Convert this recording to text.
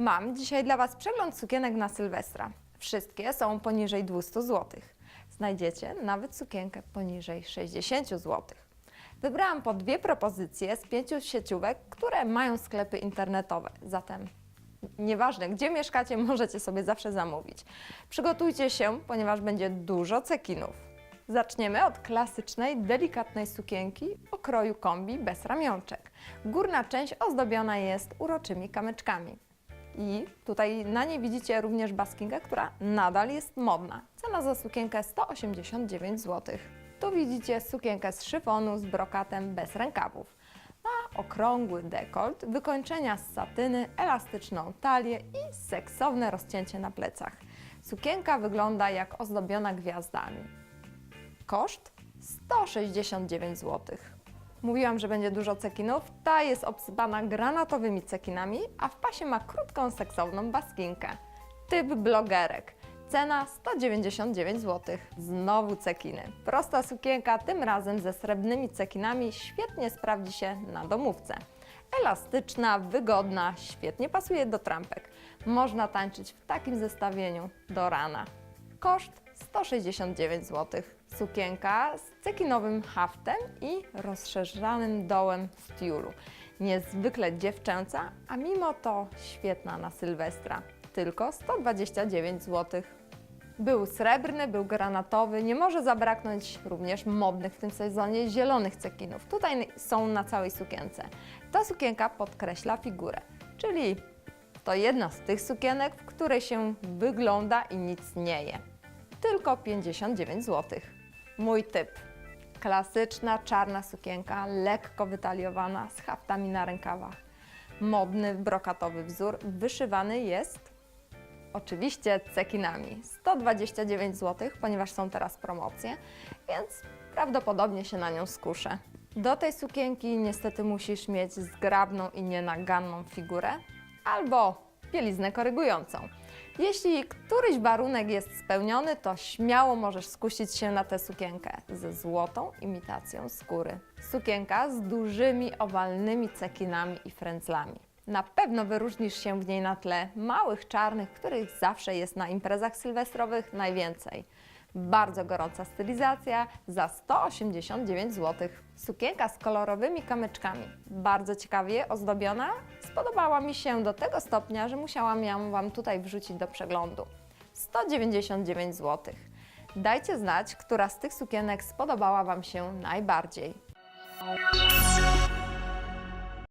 Mam dzisiaj dla Was przegląd sukienek na Sylwestra. Wszystkie są poniżej 200 zł. Znajdziecie nawet sukienkę poniżej 60 zł. Wybrałam po dwie propozycje z pięciu sieciówek, które mają sklepy internetowe. Zatem nieważne gdzie mieszkacie, możecie sobie zawsze zamówić. Przygotujcie się, ponieważ będzie dużo cekinów. Zaczniemy od klasycznej, delikatnej sukienki o kroju kombi bez ramionczek. Górna część ozdobiona jest uroczymi kamyczkami. I tutaj na niej widzicie również baskingę, która nadal jest modna. Cena za sukienkę 189 zł. Tu widzicie sukienkę z szyfonu z brokatem bez rękawów. Ma okrągły dekolt, wykończenia z satyny, elastyczną talię i seksowne rozcięcie na plecach. Sukienka wygląda jak ozdobiona gwiazdami. Koszt 169 zł. Mówiłam, że będzie dużo cekinów. Ta jest obsypana granatowymi cekinami, a w pasie ma krótką, seksowną baskinkę. Typ blogerek. Cena 199 zł. Znowu cekiny. Prosta sukienka, tym razem ze srebrnymi cekinami, świetnie sprawdzi się na domówce. Elastyczna, wygodna, świetnie pasuje do trampek. Można tańczyć w takim zestawieniu do rana. Koszt 169 zł. Sukienka z cekinowym haftem i rozszerzanym dołem z tiulu. Niezwykle dziewczęca, a mimo to świetna na Sylwestra. Tylko 129 zł. Był srebrny, był granatowy, nie może zabraknąć również modnych w tym sezonie zielonych cekinów. Tutaj są na całej sukience. Ta sukienka podkreśla figurę, czyli to jedna z tych sukienek, w której się wygląda i nic nie je. Tylko 59 zł. Mój typ. Klasyczna czarna sukienka, lekko wytaliowana, z haftami na rękawach. Modny, brokatowy wzór, wyszywany jest oczywiście cekinami. 129 zł, ponieważ są teraz promocje, więc prawdopodobnie się na nią skuszę. Do tej sukienki niestety musisz mieć zgrabną i nienaganną figurę albo bieliznę korygującą. Jeśli któryś warunek jest spełniony, to śmiało możesz skusić się na tę sukienkę ze złotą imitacją skóry. Sukienka z dużymi, owalnymi cekinami i frędzlami. Na pewno wyróżnisz się w niej na tle małych czarnych, których zawsze jest na imprezach sylwestrowych najwięcej. Bardzo gorąca stylizacja za 189 zł. Sukienka z kolorowymi kamyczkami, bardzo ciekawie ozdobiona, spodobała mi się do tego stopnia, że musiałam ją Wam tutaj wrzucić do przeglądu. 199 zł. Dajcie znać, która z tych sukienek spodobała Wam się najbardziej.